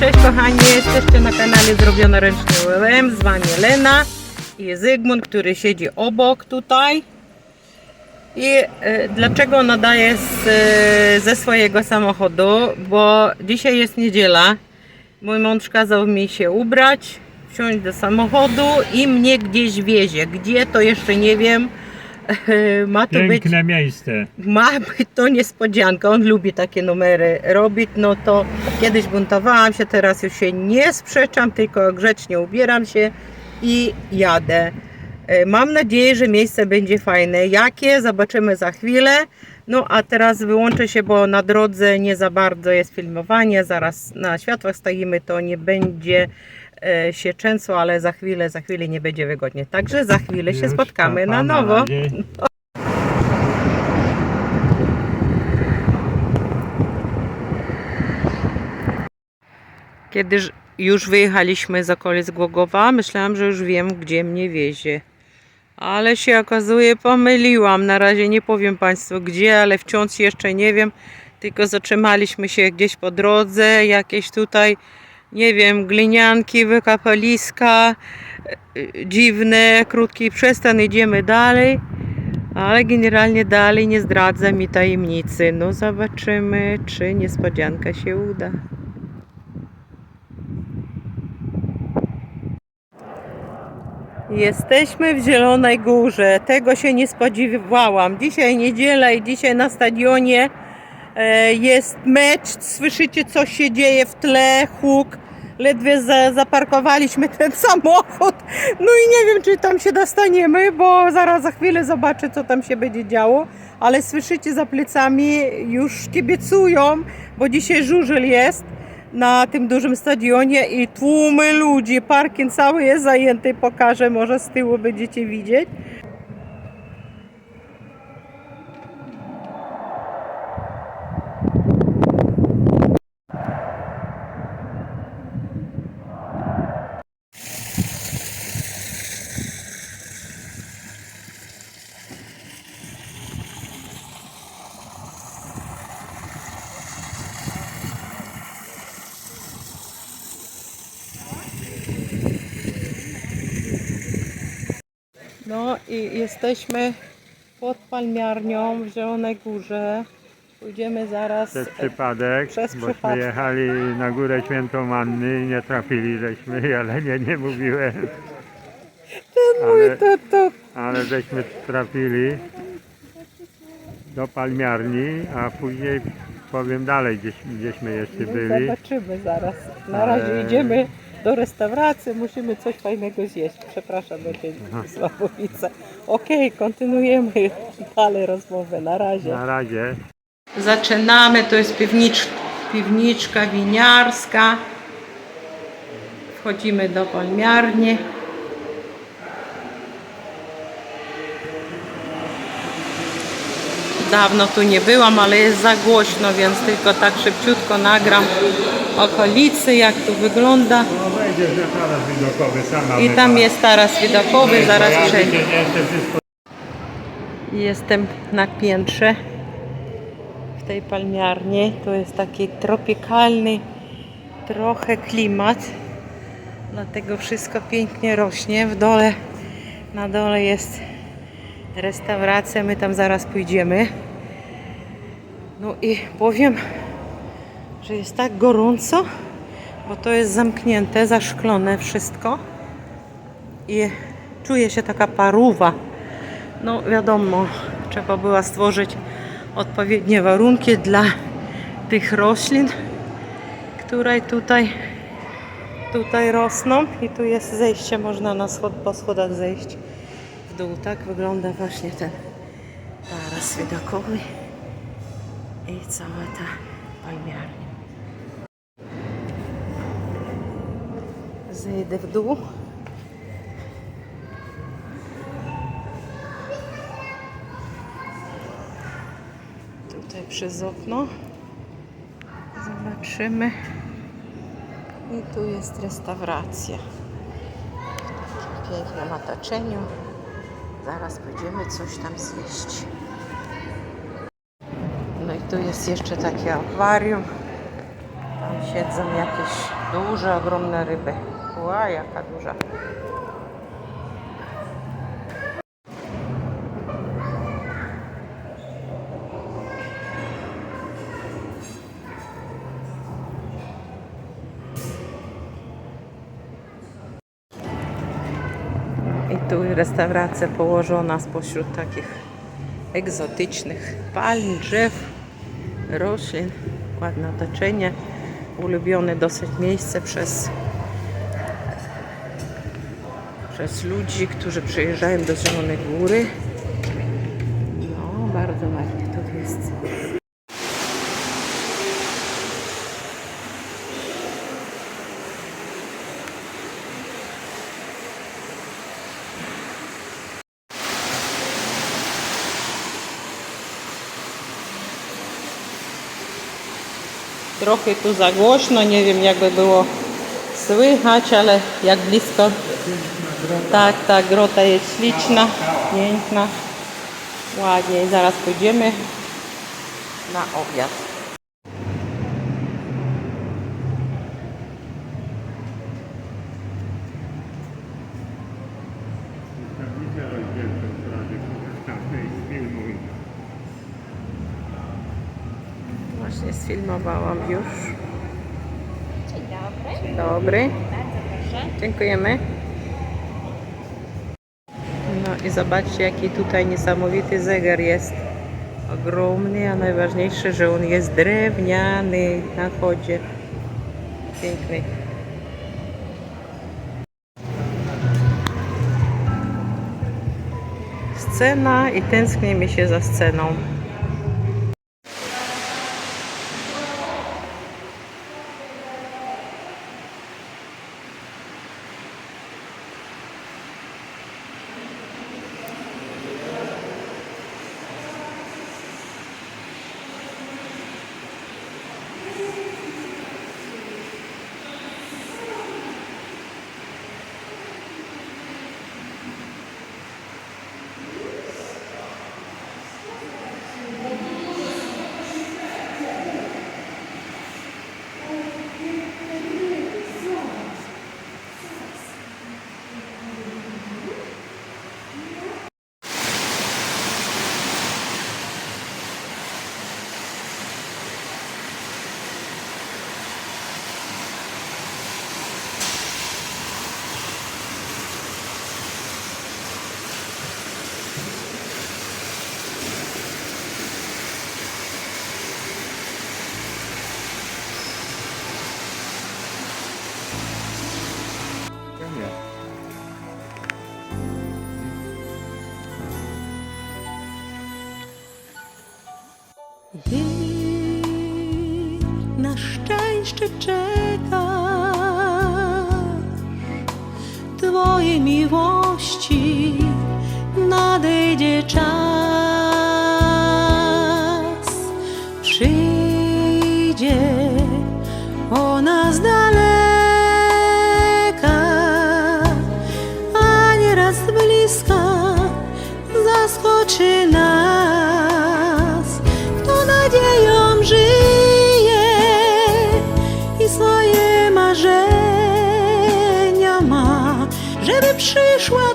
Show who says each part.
Speaker 1: cześć kochani, jesteście na kanale Zrobione Ręcznie ULM, z Wami Lena i Zygmunt, który siedzi obok tutaj. I e, dlaczego nadaję z, e, ze swojego samochodu? Bo dzisiaj jest niedziela, mój mąż kazał mi się ubrać, wsiąść do samochodu i mnie gdzieś wiezie. Gdzie to jeszcze nie wiem. Ma to być
Speaker 2: Piękne miejsce.
Speaker 1: ma być to niespodzianka. On lubi takie numery robić. No to kiedyś buntowałam się, teraz już się nie sprzeczam, tylko grzecznie ubieram się i jadę. E, Mam nadzieję, że miejsce będzie fajne. Jakie? Zobaczymy za chwilę. No a teraz wyłączę się, bo na drodze nie za bardzo jest filmowanie. Zaraz na światłach stoimy, to nie będzie się często, ale za chwilę, za chwilę nie będzie wygodnie. Także za chwilę się spotkamy na nowo. Kiedy już wyjechaliśmy z okolic Głogowa, myślałam, że już wiem, gdzie mnie wiezie. Ale się okazuje, pomyliłam. Na razie nie powiem Państwu gdzie, ale wciąż jeszcze nie wiem. Tylko zatrzymaliśmy się gdzieś po drodze, jakieś tutaj, nie wiem, glinianki, wykopaliska, e, dziwne, krótki przestan, idziemy dalej. Ale generalnie dalej nie zdradza mi tajemnicy. No zobaczymy, czy niespodzianka się uda. Jesteśmy w Zielonej Górze. Tego się nie spodziewałam. Dzisiaj niedziela i dzisiaj na stadionie jest mecz. Słyszycie, co się dzieje w tle, huk. Ledwie za, zaparkowaliśmy ten samochód. No i nie wiem, czy tam się dostaniemy, bo zaraz za chwilę zobaczę, co tam się będzie działo. Ale słyszycie za plecami, już kibicują, bo dzisiaj żużel jest na tym dużym stadionie i tłumy ludzi. Parking cały jest zajęty, pokażę, może z tyłu będziecie widzieć. No i jesteśmy pod palmiarnią w Zielonej Górze. Pójdziemy zaraz.
Speaker 2: Przez przypadek,
Speaker 1: Przez
Speaker 2: bośmy
Speaker 1: przypadek.
Speaker 2: jechali na górę świętą Anny i nie trafili żeśmy, ale nie, nie mówiłem.
Speaker 1: Mój
Speaker 2: Ale,
Speaker 1: to, to.
Speaker 2: ale żeśmy trafili do palmiarni, a później powiem dalej, gdzieś, gdzieśmy jeszcze
Speaker 1: No,
Speaker 2: byli.
Speaker 1: zobaczymy zaraz. Na razie
Speaker 2: Ale-
Speaker 1: idziemy do restauracji, musimy coś fajnego zjeść. Przepraszam, będzie
Speaker 2: Aha.
Speaker 1: słabowice. Okej, kontynuujemy dalej rozmowę. Na razie.
Speaker 2: Na razie.
Speaker 1: Zaczynamy, to jest piwnicz, piwniczka winiarska. Wchodzimy do palmiarni. Dawno tu nie byłam, ale jest za głośno, więc tylko tak szybciutko nagram okolicy, jak tu wygląda.
Speaker 2: No wejdziesz na taras widokowy sama.
Speaker 1: I tam jest taras widokowy, zaraz przejdę. Jestem na piętrze w tej palmiarni. To jest taki tropikalny trochę klimat. Dlatego wszystko pięknie rośnie. W dole, na dole jest restauracja. My tam zaraz pójdziemy. No i powiem, że jest tak gorąco, bo to jest zamknięte, zaszklone wszystko. I czuje się taka paruwa. No wiadomo, trzeba było stworzyć odpowiednie warunki dla tych roślin, które tutaj, tutaj rosną. I tu jest zejście, można na schod, po schodach zejść w dół. Tak wygląda właśnie ten taras widokowy i cała ta palmiarnia. Zejdę w dół. tutaj przez okno. Zobaczymy. I tu jest restauracja. W pięknym otoczeniu. Zaraz będziemy coś tam zjeść. No i tu jest jeszcze takie akwarium. Tam siedzą jakieś Duże, ogromne ryby. Ła, jaka duża. I tu restauracja położona spośród takich egzotycznych palm, drzew, roślin. Ładne otoczenie. Ulubione dosyć miejsce przez, przez ludzi, którzy przyjeżdżają do Zielonej Góry. No, bardzo ładnie tu jest. Trochę tu za głośno, nie wiem jakby było słychać, ale jak blisko. Tak, ta grota jest śliczna, piękna, ładnie. Zaraz pójdziemy na obiad. Właśnie sfilmowałam już.
Speaker 3: Dzień dobry.
Speaker 1: Dzień dobry.
Speaker 3: Bardzo proszę.
Speaker 1: Dziękujemy. I zobaczcie, jaki tutaj niesamowity zegar jest. Ogromny, a najważniejsze, że on jest drewniany na chodzie. Piękny. Scena i tęsknię mi się za sceną. Gdy na szczęście czekasz Twojej miłości nadejdzie czas przyszła